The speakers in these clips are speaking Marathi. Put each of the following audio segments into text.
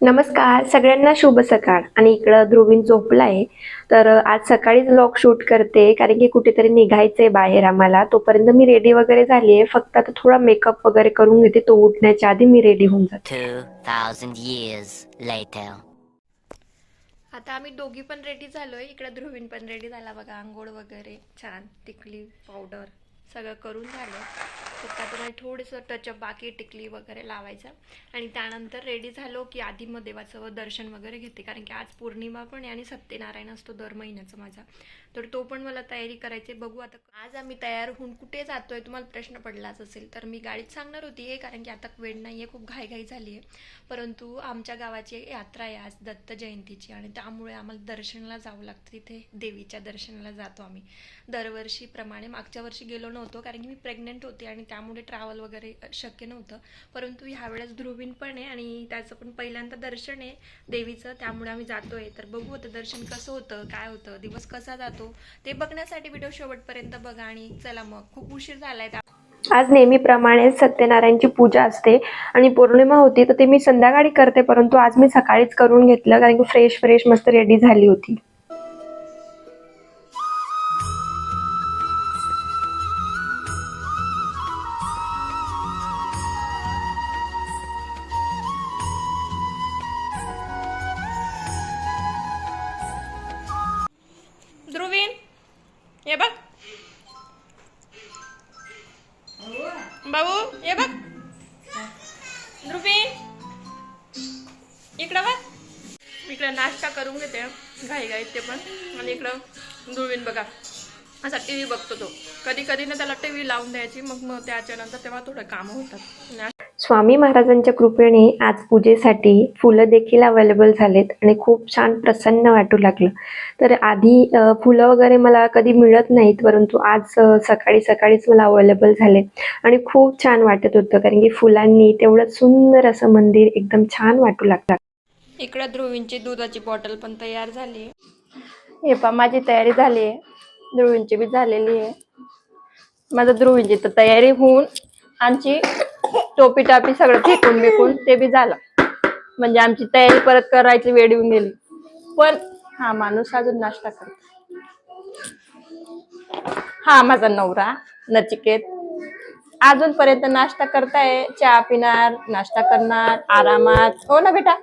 नमस्कार सगळ्यांना शुभ सकाळ. आणि इकडं ध्रुवीन झोपला आहे तर आज सकाळीच व्लॉग शूट करते कारण की कुठेतरी निघायचंय बाहेर आम्हाला. तोपर्यंत मी रेडी वगैरे झाली आहे फक्त आता थोडा मेकअप वगैरे करून घेते. तो उठण्याच्या आधी मी रेडी होऊन जाते. 2,000 years later. आता आम्ही दोघी पण रेडी झालोय. इकडे ध्रुवीन पण रेडी झाला बघा. आंघोळ वगैरे. छान. टिकली पावडर सगळं करून झालं. फक्त आता मला थोडंसं टचअप बाकी टिकली वगैरे लावायचं. आणि त्यानंतर रेडी झालो की आधी मग देवाचं दर्शन वगैरे घेते. कारण की आज पौर्णिमा पण आहे आणि सत्यनारायण असतो दर महिन्याचा माझा. तर तो पण मला तयारी करायची आहे. बघू आता आज आम्ही तयार होऊन कुठे जातोय तुम्हाला प्रश्न पडलाच असेल तर मी गाडीत सांगणार होती हे कारण की आता वेळ नाही आहे खूप घाईघाई झाली आहे. परंतु आमच्या गावाची यात्रा आहे आज दत्त जयंतीची आणि त्यामुळे आम्हाला दर्शनाला जावं लागतं. तिथे देवीच्या दर्शनाला जातो आम्ही. दरवर्षीप्रमाणे मागच्या वर्षी गेलो नव्हतो नव्हतो कारण की मी प्रेग्नेंट होते आणि त्यामुळे ट्रॅव्हल वगैरे शक्य नव्हतं. परंतु ह्यावेळेस ध्रुवीन पण आहे आणि त्याचं पण पहिल्यांदा दर्शन आहे देवीचं त्यामुळे आम्ही जातोय. तर बघू होतं दर्शन कसं होतं काय होतं दिवस कसा जातो ते बघण्यासाठी व्हिडिओ शेवटपर्यंत बघा आणि चला मग खूप उशीर झालाय आज नेहमीप्रमाणे सत्यनारायणची पूजा असते आणि पौर्णिमा होती तर ते मी संध्याकाळी करते परंतु आज मी सकाळीच करून घेतलं कारण की फ्रेश फ्रेश मस्त रेडी झाली होती. व्ही बघतो तो. कधी कधी ना त्याला टी व्ही लावून द्यायची मग मग त्याच्यानंतर तेव्हा थोडं कामं होतात. स्वामी महाराजांच्या कृपेने आज पूजेसाठी फुलं देखील अवेलेबल झालेत आणि खूप छान प्रसन्न वाटू लागलं. तर आधी फुलं वगैरे मला कधी मिळत नाहीत परंतु आज सकाळी सकाळीच मला अवेलेबल झाले. आणि खूप छान वाटत होतं कारण की फुलांनी तेवढं सुंदर असं मंदिर एकदम छान वाटू लागलं. इकडं ध्रुवींची दुधाची बॉटल पण तयार झाली. हे पा माझी तयारी झाली आहे. ध्रुवींची बी झालेली आहे. माझं ध्रुवींची तर तयारी होऊन आमची टोपी टापी सगळं फेकून बिकून ते बी झालं. म्हणजे आमची तयारी परत करायची वेळ येऊन गेली. पण हा माणूस अजून नाश्ता करतो. हा माझा नवरा नचिकेत. अजूनपर्यंत नाश्ता करताय चहा पिणार नाश्ता करणार आरामात. हो ना बेटा?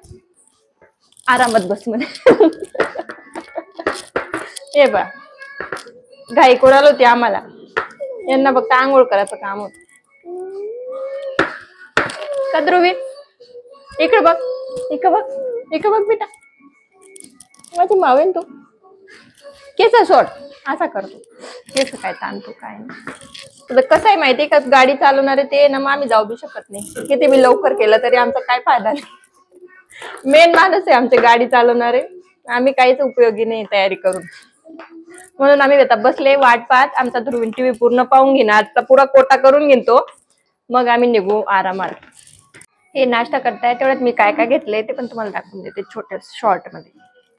आरामात बस म्हणे. हे बा घाई कोणाला होती? आम्हाला. यांना फक्त आंघोळ करायचं काम होत. का ध्रुवी इकडे बघ. इकडे बघ. इकडे बघ बेटा. माझी मावेन तू. केस सोड. असा करतो. केस काय ताणतो काय नाही. कसं आहे माहितीये का? गाडी चालवणारे ते ना मग आम्ही जाऊ बी शकत नाही. किती मी लवकर केलं तरी आमचा काय फायदा नाही. मेन माणूस आहे आमचे गाडी चालवणारे. आम्ही काहीच उपयोगी नाही तयारी करून. म्हणून आम्ही आता बसले वाट पाहत. आमचा ध्रुवीन टीव्ही पूर्ण पाहून घेणार. आजचा पुरा कोटा करून घेतो. मग आम्ही निघू आरामात. हे नाश्ता करताय तेवढ्यात मी काय काय घेतलंय ते पण तुम्हाला दाखवून देते छोट्या शॉर्टमध्ये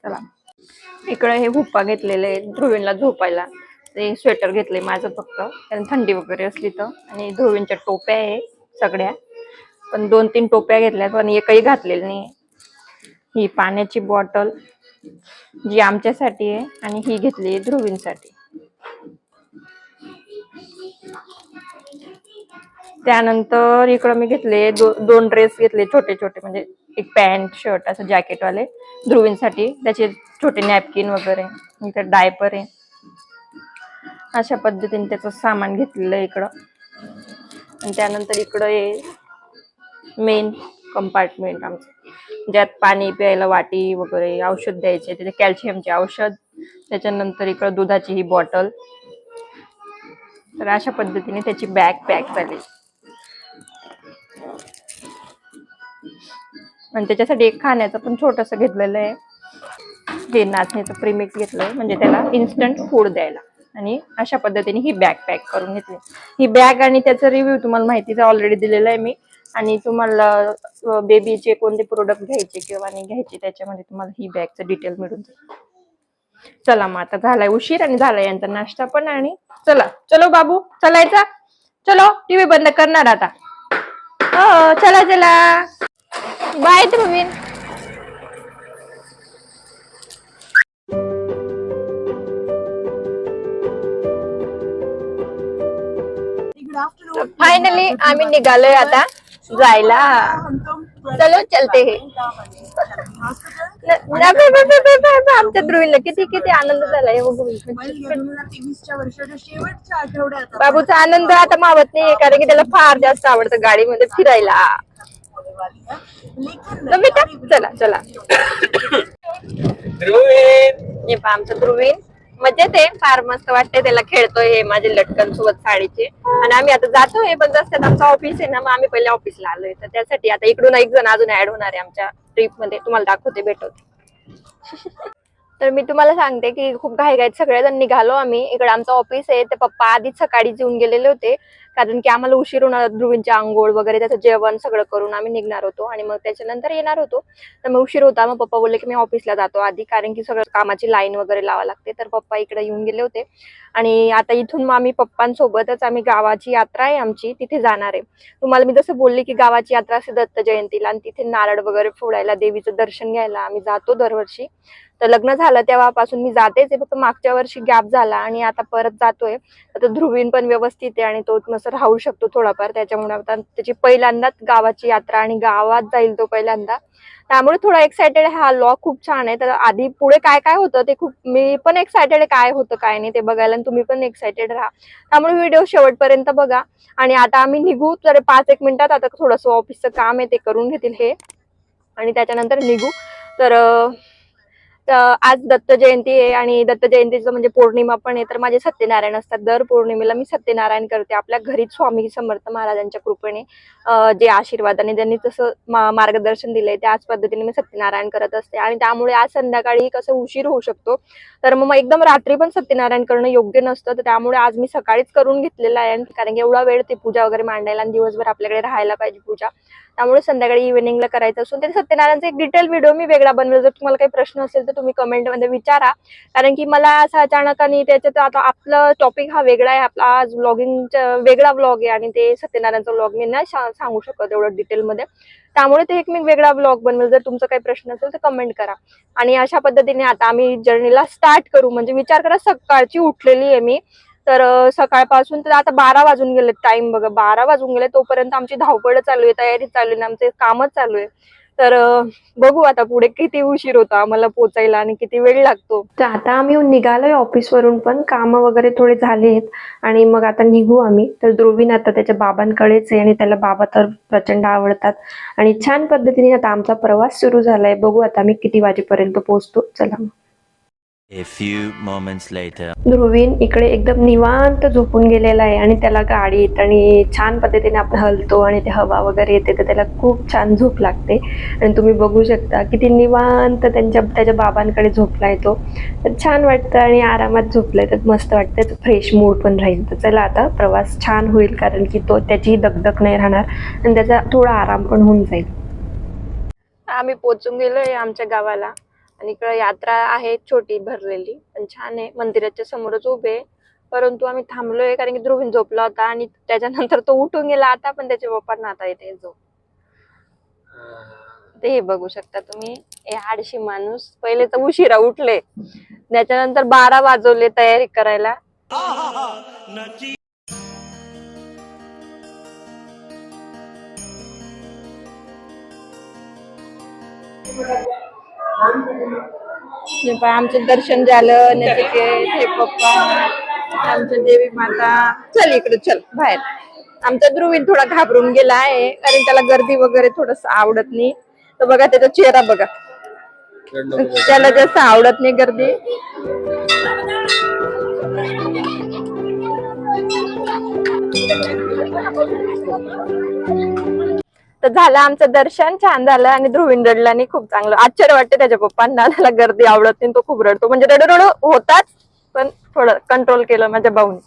चला. इकडे हे हुप्पा घेतलेले आहे ध्रुवीनला झोपायला. ते स्वेटर घेतले माझं फक्त. कारण थंडी वगैरे असली तर. आणि ध्रुवींच्या टोप्या आहे सगळ्या. पण दोन तीन टोप्या घेतल्या पण एकही घातलेली नाही ही पाण्याची बॉटल. जी आमच्यासाठी आहे आणि ही घेतली आहे ध्रुवींसाठी. त्यानंतर इकडं मी घेतले दो, दोन ड्रेस घेतले छोटे छोटे म्हणजे एक पॅन्ट शर्ट असं जॅकेटवाले वाले ध्रुवींसाठी. त्याचे छोटे नॅपकिन वगैरे इथं डायपर आहे. अशा पद्धतीने त्याचं सामान घेतलेलं आहे इकडं. आणि त्यानंतर इकडं हे मेन कंपार्टमेंट आमचं. ज्यात पाणी प्यायला वाटी वगैरे औषध द्यायचे त्याचे कॅल्शियमचे औषध त्याच्यानंतर इकडं दुधाची ही बॉटल. तर अशा पद्धतीने त्याची बॅग पॅक झाली. आणि त्याच्यासाठी एक खाण्याचं पण छोटस घेतलेलं आहे. हे नाचण्याचं प्रीमिक्स घेतलंय म्हणजे त्याला इन्स्टंट फूड द्यायला. आणि अशा पद्धतीने ही बॅग पॅक करून घेतली. ही बॅग आणि त्याचा रिव्ह्यू तुम्हाला माहितीचा ऑलरेडी दिलेला आहे मी. आणि तुम्हाला बेबीचे कोणते प्रोडक्ट घ्यायचे किंवा नाही घ्यायचे त्याच्यामध्ये तुम्हाला ही बॅगचं डिटेल मिळून जाईल. चला मग आता झालाय उशीर आणि झालाय यांचा नाश्ता पण आणि चला चलो बाबू चलायचा? चलो टीव्ही बंद करणार आता. हो चला चला. बाय तुम्ही फायनली आम्ही निघालोय आता. जायला. चलो चलते हे. आमच्या ध्रुवीला किती किती आनंद झाला हे बघू तेवीसच्या वर्षाच्या शेवटच्या आठवड्यात बाबूचा आनंद आता मावत नाहीये कारण की त्याला फार जास्त आवडतं गाडीमध्ये फिरायला. चला चला. हे पहा आमचं ध्रुवीन. म्हणजे मजेत आहे फार मस्त वाटतंय त्याला खेळतोय हे माझे लटकन सोबत साडीचे. आणि आम्ही आता जातोय पण रस्त्यात आमचं ऑफिस आहे ना मग आम्ही पहिले ऑफिसला आलोय. तर त्यासाठी आता इकडून एक जण अजून ऍड होणार आहे आमच्या ट्रिपमध्ये. तुम्हाला दाखवते भेटवते. तर मी तुम्हाला सांगते की खूप घाई घाईत सगळेजण निघालो आम्ही. इकडे आमचं ऑफिस आहे ते पप्पा आधीच सकाळी जेवून गेलेले होते. कारण की आम्हाला उशीर होणार ध्रुवींच्या आंघोळ वगैरे त्याचं जेवण सगळं करून आम्ही निघणार होतो आणि मग त्याच्यानंतर येणार होतो. तर मग उशीर होता मग पप्पा बोलले की मी ऑफिसला जातो आधी कारण की सगळं कामाची लाईन वगैरे लावा लागते. तर पप्पा इकडे येऊन गेले होते. आणि आता इथून मग आम्ही पप्पांसोबतच आम्ही गावाची यात्रा आहे आमची तिथे जाणार आहे. तुम्हाला मी जसं बोलले की गावाची यात्रा असते दत्त जयंतीला आणि तिथे नारळ वगैरे फोडायला देवीचं दर्शन घ्यायला आम्ही जातो दरवर्षी. तर लग्न झालं तेव्हापासून मी जातेच आहे फक्त मागच्या वर्षी गॅप झाला आणि आता परत जातोय. आता ध्रुवीन पण व्यवस्थित आहे आणि तो नसं राहू शकतो थोडाफार त्याच्यामुळे आता त्याची पहिल्यांदाच गावाची यात्रा आणि गावात जाईल तो पहिल्यांदा. त्यामुळे थोडा एक्सायटेड हा लॉ खूप छान आहे. तर आधी पुढे काय काय होतं ते खूप मी पण एक्सायटेड काय होतं काय नाही ते बघायला आणि तुम्ही पण एक्सायटेड राहा. त्यामुळे व्हिडिओ शेवटपर्यंत बघा. आणि आता आम्ही निघू तर पाच एक मिनिटात आता थोडंसं ऑफिसचं काम आहे ते करून घेतील हे. आणि त्याच्यानंतर निघू. तर आज दत्त जयंती आहे आणि दत्त जयंतीचं म्हणजे पौर्णिमा पण आहे तर माझे सत्यनारायण असतात. दर पौर्णिमेला मी सत्यनारायण करते. आपल्या घरीच स्वामी समर्थ महाराजांच्या कृपेने जे आशीर्वादाने ज्यांनी तसं मार्गदर्शन दिलंय त्याच पद्धतीने मी सत्यनारायण करत असते. आणि त्यामुळे आज संध्याकाळी कसं उशीर होऊ शकतो. तर मग एकदम रात्री पण सत्यनारायण करणं योग्य नसतं. तर त्यामुळे आज मी सकाळीच करून घेतलेलं आहे. कारण की एवढा वेळ ते पूजा वगैरे मांडायला आणि दिवसभर आपल्याकडे राहायला पाहिजे पूजा. त्यामुळे संध्याकाळी इव्हिनिंगला करायचं असून ते सत्यनारायणचा एक डिटेल व्हिडिओ मी वेगळा बनवेल. जर तुम्हाला काही प्रश्न असेल तर तुम्ही कमेंटमध्ये विचारा. कारण की मला असं अचानक आणि त्याच्यात आता आपलं टॉपिक हा वेगळा आहे. आपला आज व्लॉगिंगचा वेगळा व्लॉग आहे आणि ते सत्यनारायणचा व्लॉग मी नाही सांगू शकत एवढं डिटेलमध्ये त्यामुळे ते एक मी वेगळा व्लॉग बनवेल. जर तुमचा काही प्रश्न असेल तर कमेंट करा. आणि अशा पद्धतीने आता आम्ही जर्नीला स्टार्ट करू. म्हणजे विचार करा सकाळची उठलेली आहे मी. तर सकाळपासून तर आता बारा वाजून गेले टाइम बघा. बारा वाजून गेले तोपर्यंत आमची धावपळ चालू आहे तयारी चालू आहे आमचे कामच चालू आहे. तर बघू आता पुढे किती उशीर होतो आम्हाला पोचायला आणि किती वेळ लागतो. तर आता आम्ही निघालोय ऑफिसवरून पण. काम वगैरे थोडे झाले आहेत आणि मग आता निघू आम्ही. तर ध्रुवीन आता त्याच्या बाबांकडेच आहे आणि त्याला बाबा तर प्रचंड आवडतात. आणि छान पद्धतीने आता आमचा प्रवास सुरू झालाय. बघू आता आम्ही किती वाजेपर्यंत पोहोचतो चला A few moments later. ध्रुवीन इकडे एकदम निवांत झोपून गेलेला आहे आणि त्याला गाडीत आणि छान पद्धतीने आपण हलतो आणि ते हवा वगैरे येते तर त्याला खूप छान झोप लागते. आणि तुम्ही बघू शकता किती निवांत त्यांच्या त्याच्या बाबांकडे झोपलाय तो. तर छान वाटतं आणि आरामात झोपलाय तर मस्त वाटतं फ्रेश मूड पण राहील. तर चला आता प्रवास छान होईल कारण की तो त्याची दगदग नाही राहणार आणि त्याचा थोडा आराम पण होऊन जाईल. आम्ही पोचून गेलोय आमच्या गावाला. आणि इकडे यात्रा आहे छोटी भरलेली. पण छान आहे. मंदिराच्या समोरच उभे आहे. परंतु आम्ही थांबलोय कारण की ध्रुवीन झोपला होता आणि त्याच्यानंतर तो उठून गेला आता पण त्याच्या पप्पांना आता येते झोप. ते हे बघू शकता तुम्ही. हे आडशी माणूस. पहिले तर उशिरा उठले. त्याच्यानंतर बारा वाजवले तयारी करायला. हे आमचं दर्शन झालं नचिकेत हे पप्पा आमचं देवी माता. चल इकडे चल बाहेर. आमचा ध्रुवीन थोडा घाबरून गेला आहे कारण त्याला गर्दी वगैरे थोडस आवडत नाही. तर बघा त्याचा चेहरा बघा. त्याला जास्त आवडत नाही गर्दी. तर झालं आमचं दर्शन छान झालं आणि ध्रुवीन रडला आणि खूप चांगलं. आश्चर्य वाटते त्याच्या पप्पांना. त्याला गर्दी आवडत नाही तो खूप रडतो. म्हणजे रडरड होताच पण थोडं कंट्रोल केलं माझ्या भाऊने.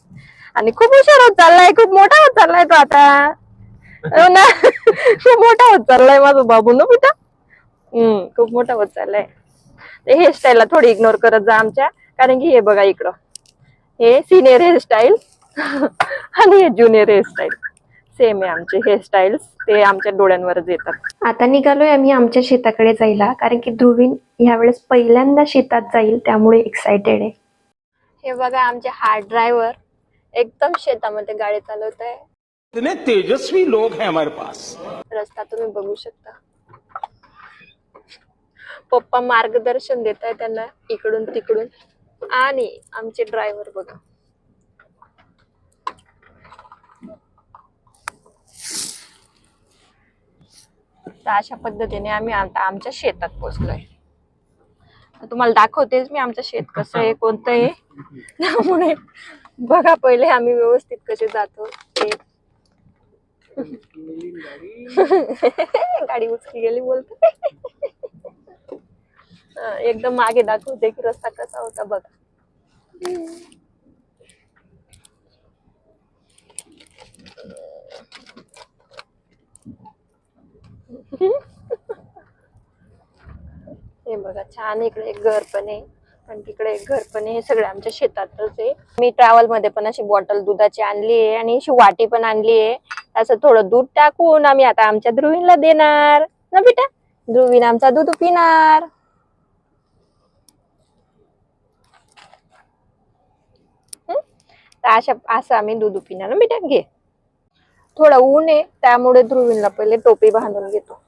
आणि खूप हुशार होत चाललाय खूप मोठा होत चाललाय तो आता. हो ना? खूप मोठा होत चाललाय माझा बाबू ना बेटा? हम्म खूप मोठा होत चाललाय. ते हेअरस्टाईलला थोडी इग्नोर करत जा आमच्या. कारण की हे बघा इकडं. हे सिनियर हेअरस्टाईल आणि हे ज्युनियर हेअरस्टाईल सेम आहे आमचे हेअरस्टाईल्स ते आमच्या डोळ्यांवरच येतात. आता निघालोय आम्ही आमच्या शेताकडे जायला कारण की ध्रुवीन ह्यावेळेस पहिल्यांदा शेतात जाईल त्यामुळे एक्साइटेड आहे. हे बघा आमचे हार्ड ड्रायव्हर एकदम शेतामध्ये गाडी चालवत आहे इतने तेजस्वी लोग हैं हमारे पास. रस्ता तुम्ही बघू शकता. पप्पा मार्गदर्शन देत आहे त्यांना इकडून तिकडून. आणि आमचे ड्रायव्हर बघा. तर अशा पद्धतीने आम्ही आता आमच्या शेतात पोचलोय तुम्हाला दाखवतेच मी आमचं शेत कसं आहे कोणतं आहे. त्यामुळे बघा पहिले आम्ही व्यवस्थित कसे जातो. ते. गाडी उचली गेली बोलते. एकदम मागे दाखवते की रस्ता कसा होता बघा. हे बघा छान इकडे एक घर पण आहे. आणि तिकडे एक घर पण आहे. सगळे आमच्या शेतातच आहे. मी ट्रॅव्हलमध्ये पण अशी बॉटल दुधाची आणली आहे आणि अशी वाटी पण आणली आहे. असं थोडं दूध टाकून आम्ही आता आमच्या ध्रुवीला देणार. ना बेटा? ध्रुवीन आमचा दूध पिणार. अशा असं आम्ही दूध पिणार. ना बेटा घे. थोडं ऊन आहे त्यामुळे ध्रुवीनला पहिले टोपी बांधून घेतो.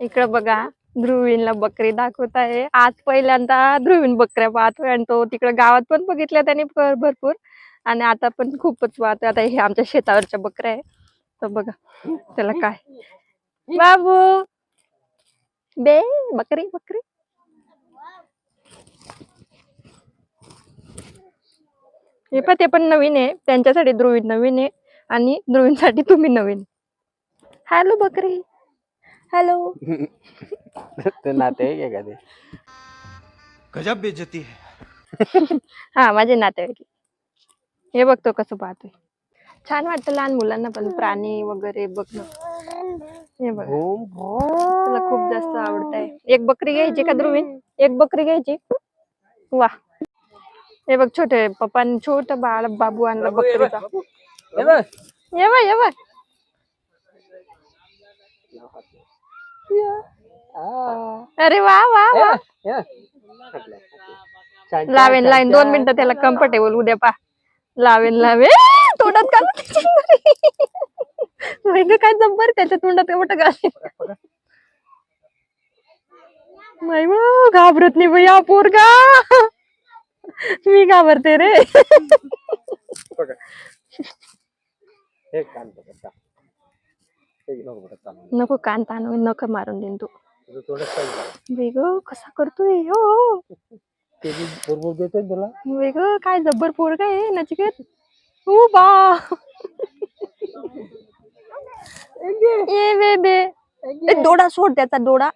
इकडं बघा ध्रुवीनला बकरी दाखवत आहे. आज पहिल्यांदा ध्रुवीन बकऱ्या पाहतोय आणि तो तिकडं गावात पण बघितल्या त्याने भर- भरपूर. आणि आता पण खूपच पाहतोय. आता हे आमच्या शेतावरच्या बकऱ्या आहे. तर बघा त्याला काय? बाबू! बे बकरी बकरी. हे पण ते पण नवीन आहे. त्यांच्यासाठी ध्रुवीन नवीन आहे. आणि ध्रुवीनसाठी तुम्ही नवीन. हॅलो बकरी. हॅलो. ते नाते आहे का ते गजब बेइज्जती है. हा माझे नातेवाईक हे बघतो कसं पाहतोय. छान वाटतं लहान मुलांना पण प्राणी वगैरे बघणं. हे बघ. तुला खूप जास्त आवडत आहे एक बकरी घ्यायची का ध्रुवीन? एक बकरी घ्यायची. वा. हे बघ छोटे पप्पांनी छोट बाळ बाबू आणला बकरीचा. ये बघ. ये बघ. अरे वा वा वा. लावेन लावेन. दोन मिनिटं त्याला कम्फर्टेबल उद्या पा. लावेन लावेन. तोंडात का काय जब्बर त्याच्या तोंडात मोठं घाल नाही मग घाबरत नाही भैया पोरगा. मी घाबरते रे. हे कान पकडता नको कान ताण नको मारून देईन तू. वेग कसा करतोय हो. बी बरोबर देतोय तुला. वेग काय जब्बर पोरगा आहे नचिकेत? ओ बा. ये बेबे ए, डोळा सोड त्याचा डोळा.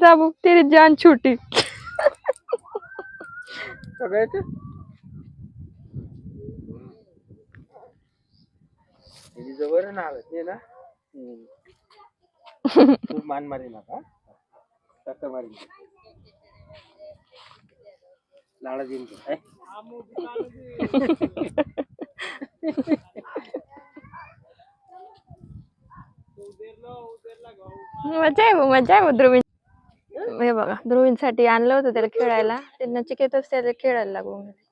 जाबू तेरी जान छोटी. सगळ्याचे? जवळ ना. आलं ते ना तू मान मारी नका टक्कर मारी लाडा हे? मजा आहे भाऊ, मजा आहे भाऊ ध्रुवीन. हे बघा ध्रुवींसाठी आणलं होतं त्याला खेळायला. ते नचिकेतच त्याला खेळायला लागून गेले.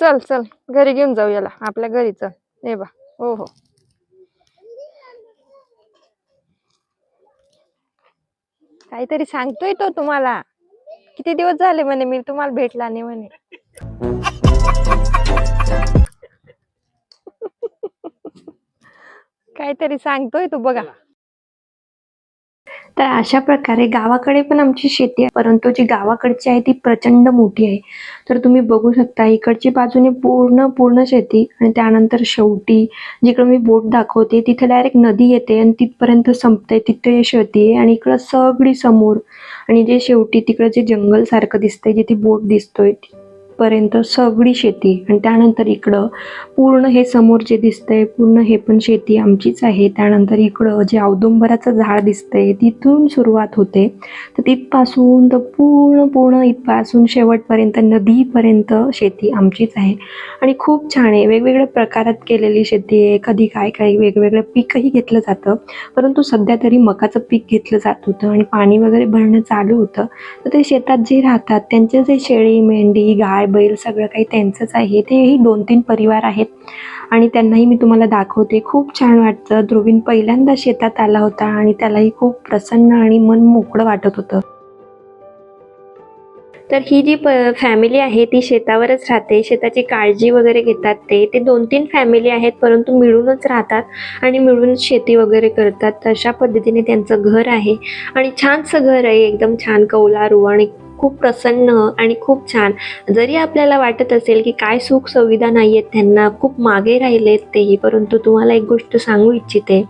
चल चल घरी घेऊन जाऊ याला आपल्या घरी चल. हे बा हो हो. काहीतरी सांगतोय तो तुम्हाला. किती दिवस झाले म्हणे मी तुम्हाला भेटला नाही म्हणे. काहीतरी सांगतोय तो बघा. तर अशा प्रकारे गावाकडे पण आमची शेती आहे परंतु जी गावाकडची आहे ती प्रचंड मोठी आहे. तर तुम्ही बघू शकता इकडची बाजूने पूर्ण पूर्ण शेती आणि त्यानंतर शेवटी जिकडं मी बोट दाखवते तिथे डायरेक्ट नदी येते आणि तिथपर्यंत संपते तिथे शेती आहे आणि इकडं सगळी समोर आणि जे शेवटी तिकडं जे जंगलसारखं दिसतंय जिथे बोट दिसतोय शेवटपर्यंत सगळी शेती आणि त्यानंतर इकडं पूर्ण हे समोर जे दिसतंय पूर्ण हे पण शेती आमचीच आहे. त्यानंतर इकडं जे औदुंबराचं झाड दिसतंय तिथून सुरुवात होते. तर तिथपासून तर पूर्ण पूर्ण इथपासून शेवटपर्यंत नदीपर्यंत शेती आमचीच आहे. आणि खूप छान आहे. वेगवेगळ्या प्रकारात केलेली शेती आहे. कधी काय काय वेगवेगळं पीकही घेतलं जातं. परंतु सध्या तरी मकाचं पीक घेतलं जात होतं आणि पाणी वगैरे भरणं चालू होतं. तर ते शेतात जे राहतात त्यांचे जे शेळी मेंढी गाय बैल सगळं काही त्यांचंच आहे. तेही दोन तीन परिवार आहेत. आणि त्यांनाही मी तुम्हाला दाखवते. खूप छान वाटतं. ध्रुवीन पहिल्यांदा शेतात आला होता आणि त्यालाही खूप प्रसन्न आणि मन मोकळं वाटत होतं. तर ही जी प फॅमिली आहे ती शेतावरच राहते. शेताची काळजी वगैरे घेतात ते. ते दोन तीन फॅमिली आहेत परंतु मिळूनच राहतात आणि मिळूनच शेती वगैरे करतात. तशा पद्धतीने त्यांचं घर आहे. आणि छानसं घर आहे. एकदम छान कौलारू आणि खूप प्रसन्न आणि खूप छान. जरी आपल्याला वाटत असेल की काय सुख सुविधा नाही आहेत त्यांना खूप मागे राहिलेत तेही परंतु तुम्हाला एक गोष्ट सांगू इच्छिते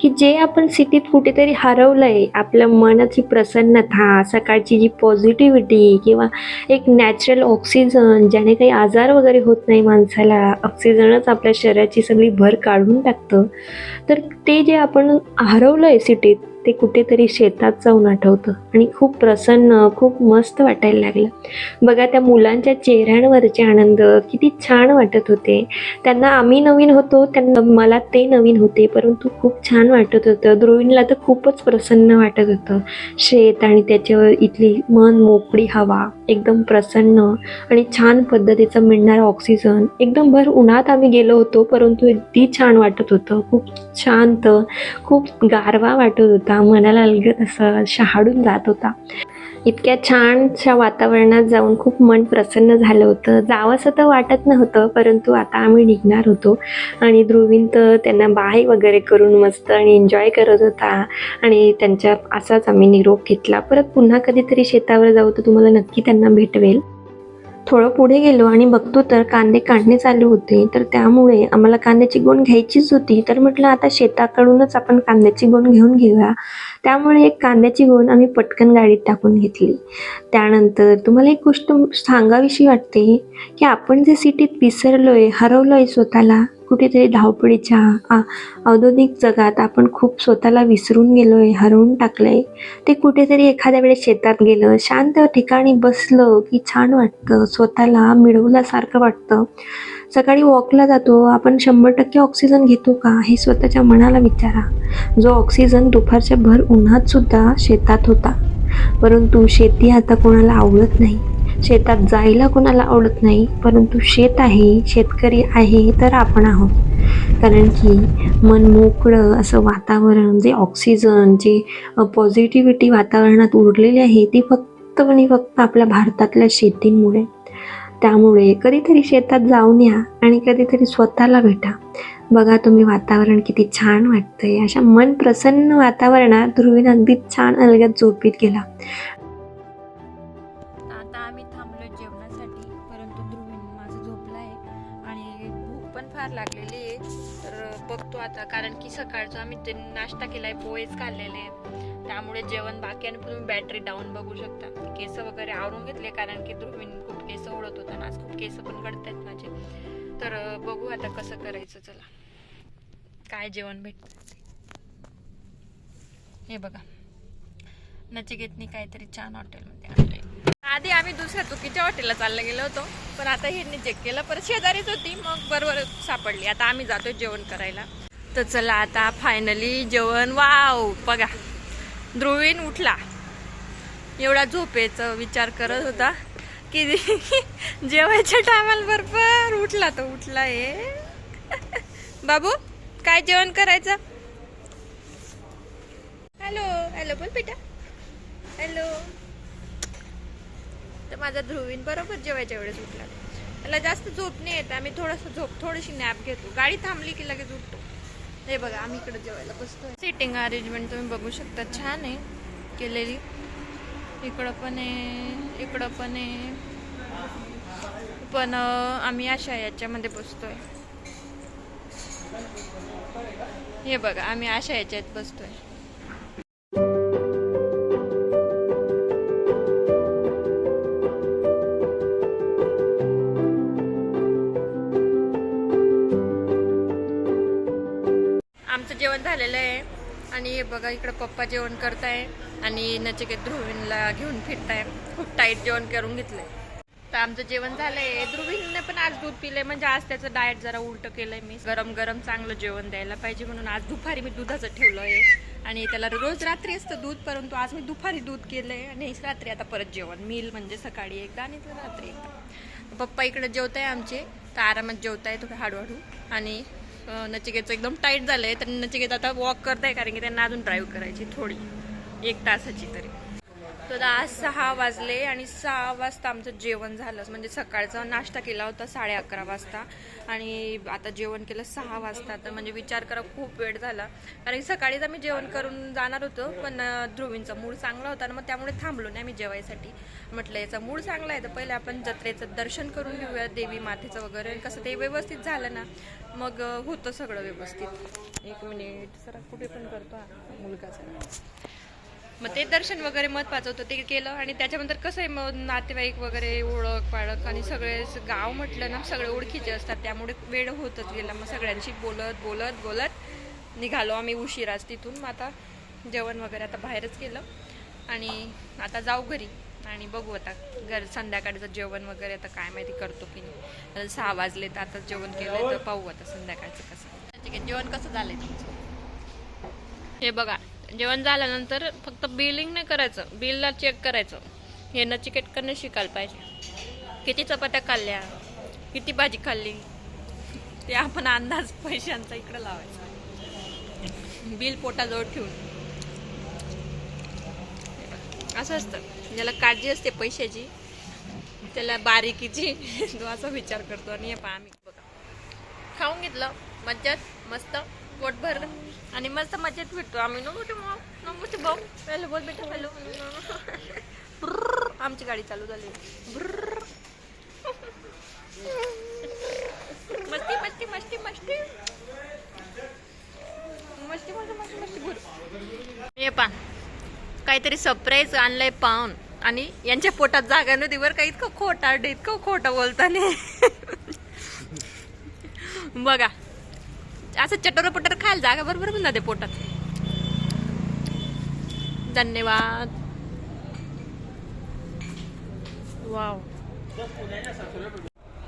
की जे आपण सिटीत कुठेतरी हरवलं आहे आपल्या मनाची प्रसन्नता सकाळची जी पॉझिटिव्हिटी किंवा एक नॅचरल ऑक्सिजन ज्याने काही आजार वगैरे होत नाही माणसाला ऑक्सिजनच आपल्या शरीराची सगळी भर काढून टाकतं तर ते जे आपण हरवलं आहे सिटीत ते कुठेतरी शेतात जाऊन आठवतं. आणि खूप प्रसन्न खूप मस्त वाटायला लागलं. बघा त्या मुलांच्या चेहऱ्यांवरचे आनंद किती छान वाटत होते. त्यांना आम्ही नवीन होतो त्यांना मला ते नवीन होते परंतु खूप छान वाटत होतं. द्रोणीला तर खूपच प्रसन्न वाटत होतं. शेत आणि त्याच्यावर इथली मन मोकळी हवा एकदम प्रसन्न आणि छान पद्धतीचं मिळणारा ऑक्सिजन एकदम भर उन्हात आम्ही गेलो होतो परंतु अगदी छान वाटत होतं. खूप शांत खूप गारवा वाटत होता. मनाला अलगत असं शहाडून जात होता. इतक्या छानशा वातावरणात जाऊन खूप मन प्रसन्न झालं होतं. जावंसं तर वाटत नव्हतं परंतु आता आम्ही निघणार होतो. आणि ध्रुवीन तर त्यांना बाय वगैरे करून मस्त आणि एन्जॉय करत होता. आणि त्यांच्या असाच आम्ही निरोप घेतला. परत पुन्हा कधीतरी शेतावर जाऊ तर तुम्हाला नक्की त्यांना भेटवेल. थोडं पुढे गेलो आणि बघतो तर कांदे काढणे चालू होते. तर त्यामुळे आम्हाला कांद्याची गोण घ्यायचीच होती. तर म्हटलं आता शेताकडूनच आपण कांद्याची गोण घेऊन घेऊया. त्यामुळे एक कांद्याची गोण आम्ही पटकन गाडीत टाकून घेतली. त्यानंतर तुम्हाला एक गोष्ट सांगावीशी वाटते की आपण जे सिटीत विसरलो आहे हरवलो आहे स्वतःला कुठेतरी धावपळीच्या आ- औद्योगिक जगात आपण खूप स्वतःला विसरून गेलो आहे हरवून टाकलं आहे ते कुठेतरी एखाद्या वेळेस शेतात गेलं शांत ठिकाणी बसलं की छान वाटतं. स्वतःला मिळवल्यासारखं वाटतं. सकाळी वॉकला जातो आपण शंभर टक्के ऑक्सिजन घेतो का? हे स्वतःच्या मनाला विचारा. जो ऑक्सिजन दुपारच्या भर उन्हात सुद्धा शेतात होता. परंतु शेती आता कोणाला आवडत नाही. शेतात जायला कोणाला आवडत नाही परंतु शेत आहे शेतकरी आहे तर आपण आहोत. कारण की मन मोकळं असं वातावरण जे ऑक्सिजन जे पॉझिटिव्हिटी वातावरणात उरलेली आहे ती फक्त आणि फक्त आपल्या भारतातल्या शेतींमुळे. त्यामुळे कधीतरी शेतात जाऊन या आणि कधीतरी स्वतःला भेटा. बघा तुम्ही वातावरण किती छान वाटतंय. अशा मन प्रसन्न वातावरणात ध्रुवीन अगदी छान अलगद झोपीत गेला. होता. आता कारण की सकाळचं आम्ही ते नाश्ता केलाय पोहेच खाल्लेले. आहेत. त्यामुळे जेवण बाकी आणि तुम्ही बॅटरी डाऊन बघू शकता. केस वगैरे आवरून घेतले कारण की ध्रुवीन खूप केस ओढत होता ना आज खूप केस पण घडत आहेत माझे. तर बघू आता कसं करायचं चला. काय जेवण भेटतं हे बघा. नचिकेतनी काहीतरी छान हॉटेलमध्ये आणले आधी आम्ही दुसऱ्या चुकीच्या हॉटेलला चालला गेलो होतो पण आता हे चेक केलं. परत शेजारीच होती मग बरोबर सापडली. आता आम्ही जातोय जेवण करायला. तर चला आता फायनली जेवण. वाव बघा. ध्रुवीन उठला. एवढा झोपेचा विचार करत होता की जेवायच्या टायमाला बरोबर उठला तो. उठला हे बाबू काय जेवण करायचं? हॅलो हॅलो बोल बेटा. हॅलो तर माझा ध्रुवीन बरोबर जेवायच्या वेळेस उठला. त्याला जास्त झोप नाही येत. आम्ही थोडंसं झोप थोडीशी नॅप घेतो. गाडी थांबली की लगेच उठतो. हे बघा आम्ही इकडे जेवायला बसतो सिटिंग अरेंजमेंट तुम्ही बघू शकता. छान आहे. केलेली. इकडं पण आहे इकडं पण आहे. पण आम्ही अशा याच्यामध्ये बसतोय. हे बघा आम्ही अशा याच्यात बसतोय. आहे हे बघा इकडं पप्पा जेवण करताय आणि नचिकेत ध्रुवीनला घेऊन फिरताय. खूप टाईट जेवण करून घेतलंय. तर आमचं जेवण झालंय. ध्रुवीनने पण आज दूध पिलंय. म्हणजे आज त्याचं डाएट जरा उलट केलंय मी. गरम गरम चांगलं जेवण द्यायला पाहिजे म्हणून आज दुपारी मी दुधाचं ठेवलं आहे आणि त्याला रोज रात्री असतं दूध परंतु आज मी दुपारी दूध केलंय. आणि रात्री आता परत जेवण. मील म्हणजे सकाळी एकदा आणि रात्री एकदा. पप्पा इकडे जेवताय आमचे. तर आरामात जेवताय थोडं हळूहळू. आणि नचिकेतचं एकदम टाईट झालं आहे तर नचिकेत आता वॉक करताय कारण की त्यांना अजून ड्राईव्ह करायची थोडी एक तासाची तरी. तर आज सहा वाजले आणि सहा वाजता आमचं जेवण झालं. म्हणजे सकाळचा नाश्ता केला होता साडे अकरा वाजता आणि आता जेवण केलं सहा वाजता. तर म्हणजे विचार करा खूप वेळ झाला. कारण सकाळीच आम्ही जेवण करून जाणार होतो पण ध्रुवींचा मूड चांगला होता ना मग त्यामुळे थांबलो नाही आम्ही जेवायसाठी. म्हटलं याचा मूड चांगला आहे तर पहिले आपण जत्रेचं दर्शन करून घेऊया देवी मातेचं वगैरे. कसं ते व्यवस्थित झालं ना मग होतं सगळं व्यवस्थित. एक मिनिट सर कुठे पण करतो मुलगा सर मग ते दर्शन वगैरे महत्वाचं होतं ते केलं. आणि त्याच्यानंतर कसं आहे मग नातेवाईक वगैरे ओळख पाळख आणि सगळे गाव म्हटलं ना सगळे ओळखीचे असतात. त्यामुळे वेळ होतच गेला. मग सगळ्यांशी बोलत बोलत बोलत निघालो आम्ही उशिराच तिथून. मग आता जेवण वगैरे आता बाहेरच केलं. आणि आता जाऊ घरी आणि बघू आता घर संध्याकाळचं जेवण वगैरे आता काय माहिती करतो की नाही. आता सहा वाजले तर आता जेवण केलं तर पाहू आता संध्याकाळचं कसं. जेवण कसं झालंय तुमचं? हे बघा जेवण झाल्यानंतर फक्त बिलिंग नाही करायचं. बिलला चेक करायचं. हे नचिकेट करणं शिकायला पाहिजे. किती चपात्या खाल्ल्या? किती भाजी खाल्ली? ते आपण अंदाज पैशांचा इकडं लावायचा. बिल पोटाजवळ ठेवून. असं असतं. ज्याला काळजी असते पैशाची त्याला बारीकीची तो असा विचार करतो. आणि हे पहा आम्ही बघा. खाऊन घेतलं. मज्जात मस्त. पोट भरलं. आणि मस्त मजेत भेटतो आम्ही. नो मोठे भाऊ भाऊ. हॅलो बोल बेटा हॅलो. आमची गाडी चालू झाली. मस्ती मस्ती मस्ती मस्ती. मस्ती मस्ती मस्ती मस्ती. बोल. हे पा काहीतरी सरप्राईज आणलंय पाहून. आणि यांच्या पोटात जागा नव्हती बरं का. इतकं खोटा इतकं खोटं बोलताना. बघा. असं चटर पटर खायला जागा बरोबर पण जाते पोटात. धन्यवाद. वाव.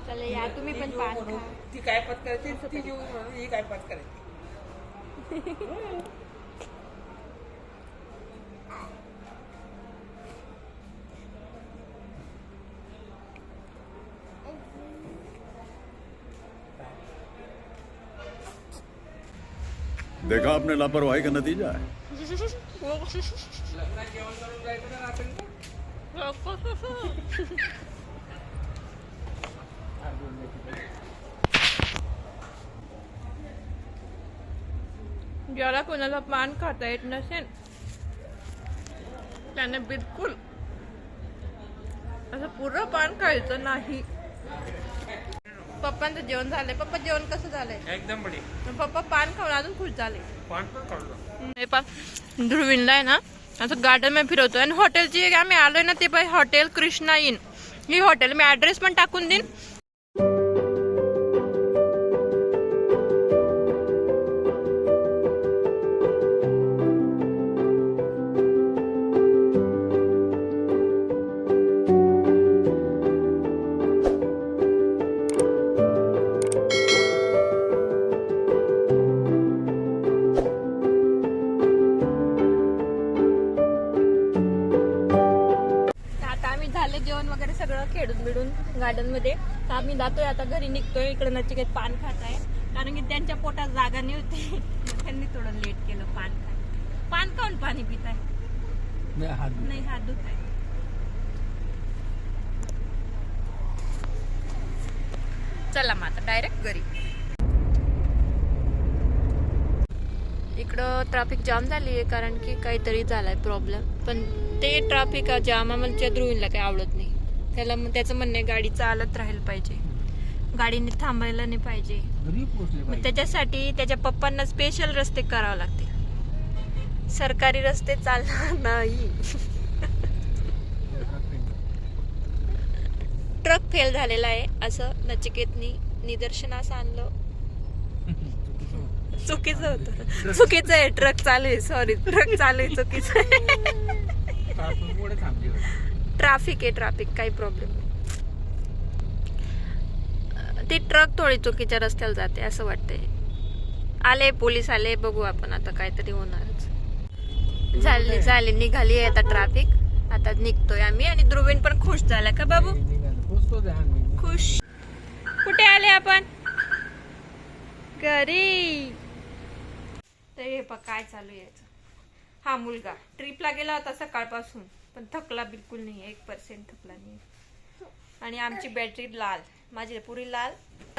चला या तुम्ही पण खा. ती काय पत करायची ती जेवून म्हणून ही काय पत करायची देखा आपने लापरवाही का नतीजा है। ज्याला कोणाला पान खाता येत नसेल त्याने बिलकुल असं पूर्ण पान खायचं नाही पप्पांचं जेवण झालंय. पप्पा जेवण कसं झालंय? एकदम बडी पप्पा पान खाऊन अजून खुश झाले. पान पण काढलं हे पा ध्रुवीनला आहे ना असं गार्डनमध्ये फिरवतो आणि हॉटेलची आम्ही आलोय ना ते पाय हॉटेल कृष्णा इन ही हॉटेल मी ऍड्रेस पण टाकून देईन. बिडून गार्डनमध्ये तर आम्ही जातोय आता घरी निघतोय. इकडे नचिकेत पान खात आहे कारण की त्यांच्या पोटात जागा नाही होती त्यांनी थोडं लेट केलं पान खाय पान खाऊन पाणी पित आहे नाही हात धुत आहे चला मग आता डायरेक्ट घरी. इकडं ट्रॅफिक जाम झाली आहे कारण की काहीतरी झालाय प्रॉब्लेम पण ते ट्रॅफिक जाम आम्हाला ध्रुवीला काही आवडत त्याला त्याचं म्हणणं गाडी चालत राहायला पाहिजे. गाडीने थांबायला नाही पाहिजे. मग त्याच्यासाठी त्याच्या पप्पांना स्पेशल रस्ते करावे लागतील. सरकारी रस्ते चालणार नाही. ट्रक फेल झालेला आहे असं नचिकेतनी निदर्शनास आणलं. चुकीचं होतं. चुकीचं आहे ट्रक चालू आहे सॉरी ट्रक चालू आहे चुकीचं आहे. ट्रॅफिक आहे ट्राफिक काही प्रॉब्लेम ती ट्रक थोडी चुकीच्या रस्त्याला जाते असं वाटतंय. आले पोलीस आले बघू आपण आता काहीतरी होणारच. झाली झाली निघाली आहे आता ट्रॅफिक आता निघतोय आम्ही आणि ध्रुवीन पण खुश झाला का बाबू? खुश. कुठे आले आपण? घरी. तर हे बघ काय चालू आहे हा मुलगा ट्रिपला गेला होता सकाळपासून. पण थकला बिलकुल नाही एक पर्सेंट थकला नाही आणि आमची बॅटरी लाल माझी पुरी लाल.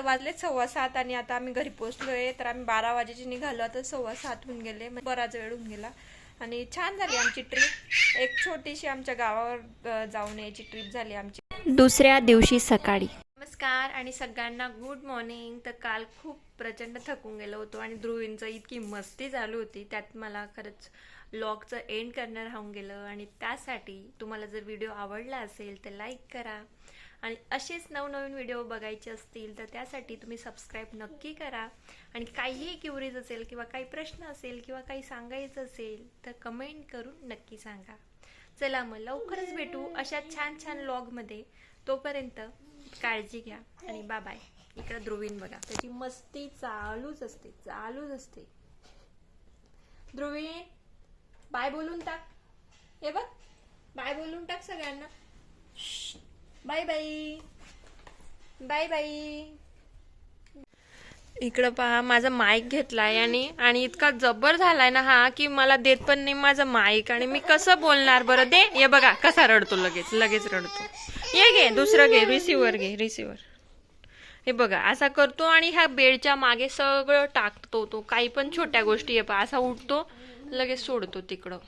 वाजले सव्वा सात आणि आता आम्ही घरी पोहोचलोय तर आम्ही बारा वाजेची निघालो आता सव्वा सात होऊन गेले म्हणजे बराच वेळ होऊन गेला. आणि छान झाली आमची ट्रिप एक छोटीशी आमच्या गावावर जाऊन यायची ट्रिप झाली आमची. दुसऱ्या दिवशी सकाळी. नमस्कार आणि सगळ्यांना गुड मॉर्निंग तर काल खूप प्रचंड थकून गेलो होतो आणि ध्रुवींचं इतकी मस्ती चालू होती त्यात मला खरंच लॉगचं एंड करणं राहून गेलं आणि त्यासाठी तुम्हाला जर व्हिडिओ आवडला असेल तर लाईक करा. आणि असेच नवनवीन व्हिडिओ बघायचे असतील तर त्यासाठी तुम्ही सबस्क्राईब नक्की करा. आणि काहीही क्युरीज असेल किंवा काही प्रश्न असेल किंवा काही सांगायचं असेल तर कमेंट करून नक्की सांगा. चला मग लवकरच भेटू अशा छान छान लॉगमध्ये तोपर्यंत काळजी घ्या आणि बाय इकडं ध्रुवीन बघा. त्याची मस्ती चालूच असते चालूच असते. ध्रुवीन! बाय बोलून टाक. हे बघ बाय बोलून टाक सगळ्यांना. बाय बाय बाय बाय इकडं पहा माझा माईक घेतलाय आणि आणि इतका जबर झालाय ना हा की मला देत पण नाही माझा माईक आणि मी कसं बोलणार बरं? दे हे बघा कसा रडतो लगेच लगेच रडतो. ये घे दुसरं घे रिसिव्हर घे रिसिव्हर हे बघा असा करतो आणि ह्या बेडच्या मागे सगळं टाकतो तो काही पण छोट्या गोष्टी आहे पहा असा उठतो. लगेच सोडतो तिकडं.